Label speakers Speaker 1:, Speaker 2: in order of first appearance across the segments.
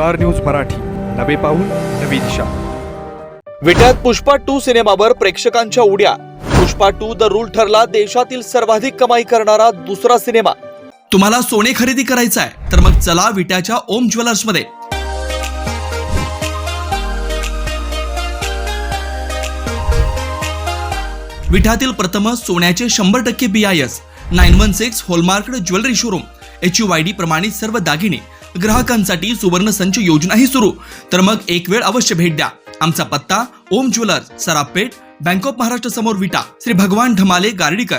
Speaker 1: Star news Marathi. नवे पाऊल नवी दिशा.
Speaker 2: विट्यात पुष्पा टू सिनेमावर प्रेक्षकांच्या उड्या. पुष्पा टू द रूल ठरला देशातील सर्वाधिक कमाई करणारा दुसरा सिनेमा.
Speaker 3: तुम्हाला सोने खरेदी करायचं आहे तर मग चला विट्याच्या ओम ज्वेलर्समध्ये. विठ्यातील प्रथम सोन्याचे शंभर टक्के B I S nine one six hallmark jewellery showroom H U Y D प्रमाणित सर्व दागिने ग्राहकांसाठी सुवर्ण संच योजनाही सुरू. तर मग एक वेळ अवश्य भेट द्या. आमचा पत्ता Om jewellers Sarapeth bank of Maharashtra समोर विटा श्री भगवान ढमाले गार्डीकर.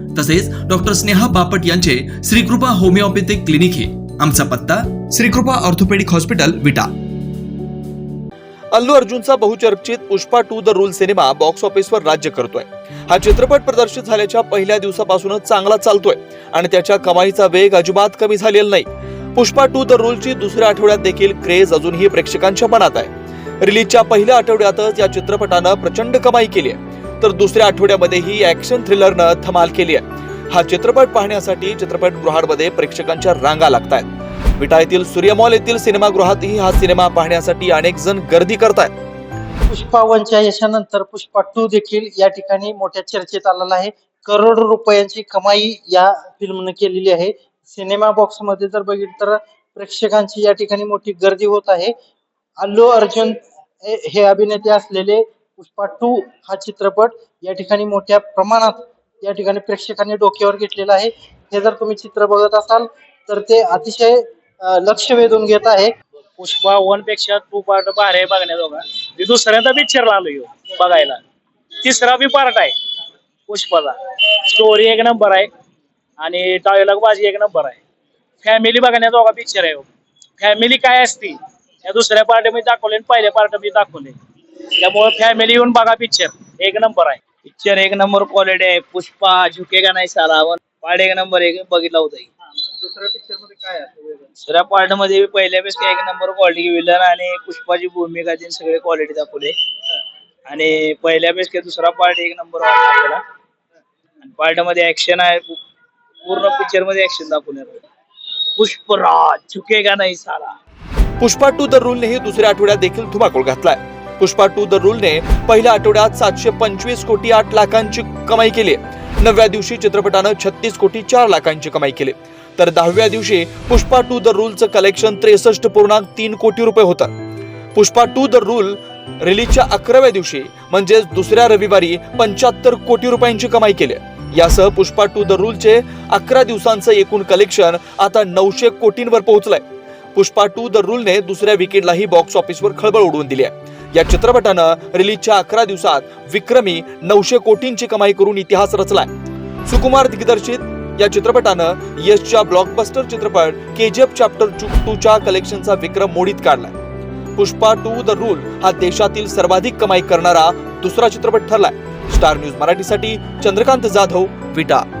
Speaker 3: तसेच डॉक्टर स्नेहा बापट यांचे श्रीकृपा होमिओपॅथिक क्लिनिक हे. आमचा पत्ता श्रीकृपा ऑर्थोपेडिक हॉस्पिटल विटा.
Speaker 2: अल्लू अर्जुनचा बहुचर्चित Pushpa two the rule cinema box ऑफिसवर राज्य करतोय. हा चित्रपट प्रदर्शित झाल्याच्या पहिल्या दिवसापासूनच चांगला चालतोय आणि त्याच्या कमाईचा वेग अजिबात कमी झालेला नाही. पुष्पा टू द रूलची दुसऱ्या आठवड्यात देखील क्रेज अजूनही प्रेक्षकांच्या मनात आहे. रिलीजच्या पहिल्या आठवड्यातच या चित्रपटानं प्रचंड कमाई केली आहे. तर दुसऱ्या आठवड्यामध्येही ऍक्शन थ्रिलरनं धमाल केली आहे. हा चित्रपट पाहण्यासाठी चित्रपटगृहांमध्ये प्रेक्षकांच्या रांगा लागतायत. विटा येथील सूर्यमॉल येथील सिनेमागृहातही हा सिनेमा पाहण्यासाठी अनेक जण गर्दी करतायत.
Speaker 4: पुष्पा वनच्या यशानंतर पुष्पा टू देखील या ठिकाणी मोठ्या चर्चेत आलेला आहे. करोडो रुपयांची कमाई या फिल्मनं केलेली आहे. सिनेमा बॉक्समध्ये जर बघितलं तर प्रेक्षकांची या ठिकाणी मोठी गर्दी होत आहे. अल्लू अर्जुन हे हे अभिनेते असलेले पुष्पा टू हा चित्रपट या ठिकाणी मोठ्या प्रमाणात या ठिकाणी प्रेक्षकांनी डोक्यावर घेतलेला आहे. हे जर तुम्ही चित्र बघत असाल तर ते अतिशय लक्ष वेधून घेत आहे.
Speaker 5: पुष्पा वनपेक्षा टू पार्ट भारी आहे बघण्याजोगा मी दुसऱ्यांदा पिक्चर आलो येऊ बघायला. तिसरा बी पार्ट आहे पुष्पाचा. स्टोरी एक नंबर आहे आणि डायलॉग बाजी एक नंबर आहे. फॅमिली बघण्याजोगा पिक्चर आहे हो. फॅमिली काय असती या दुसऱ्या पार्ट मी दाखवले आणि पहिल्या पार्ट मी दाखवले. त्यामुळे फॅमिली येऊन बघा पिक्चर एक नंबर आहे. पिक्चर एक नंबर क्वालिटी आहे. पुष्पा झुकेगा नाही साला पार्ट एक नंबर एक बघितला होता
Speaker 4: दुसऱ्या पिक्चरमध्ये काय?
Speaker 5: दुसऱ्या पार्टमध्ये पहिल्यापेक्षा एक नंबर क्वालिटी विलन आणि पुष्पाची भूमिका त्यांनी सगळे क्वालिटी दाखवले. आणि पहिल्यापेक्षा दुसरा पार्ट एक नंबर आणि पार्टमध्ये ऍक्शन आहे. पूर्ण पिक्चरमध्ये ऍक्शन दाखवले पुष्पराज झुकेगा नाही साला
Speaker 2: पुष्पा टू द रूलनेही दुसऱ्या आठवड्यात देखील धुमाकूळ घातलाय. पुष्पा टू द रूलने पहिल्या आठवड्यात सातशे पंचवीस कोटी आठ लाखांची कमाई केली नवव्या दिवशी चित्रपटानं छत्तीस कोटी चार लाखांची कमाई केली. तर दहाव्या दिवशी पुष्पा टू द रूलचं कलेक्शन त्रेसष्ट पूर्णांक तीन कोटी रुपये होतं. पुष्पा टू द रूल रिलीजच्या अकराव्या दिवशी म्हणजेच दुसऱ्या रविवारी पंच्याहत्तर कोटी रुपयांची कमाई केली यासह पुष्पा टू द रूलचे अकरा दिवसांचं एकूण कलेक्शन आता नऊशे कोटींवर पोहोचलंय. पुष्पा टू द रूलने दुसऱ्या विकेटलाही बॉक्स ऑफिसवर खळबळ उडवून दिली आहे. या चित्रपटानं रिलीजच्या अकरा दिवसात विक्रमी नऊशे कोटींची कमाई करून इतिहास रचलाय. सुकुमार दिग्दर्शित या चित्रपटानं यशच्या ब्लॉकबस्टर चित्रपट केजीएफ चॅप्टर टू च्या कलेक्शनचा विक्रम मोडीत काढलाय. पुष्पा टू द रूल हा देशातील सर्वाधिक कमाई करणारा दुसरा चित्रपट ठरलाय. स्टार न्यूज मराठीसाठी चंद्रकांत जाधव विटा.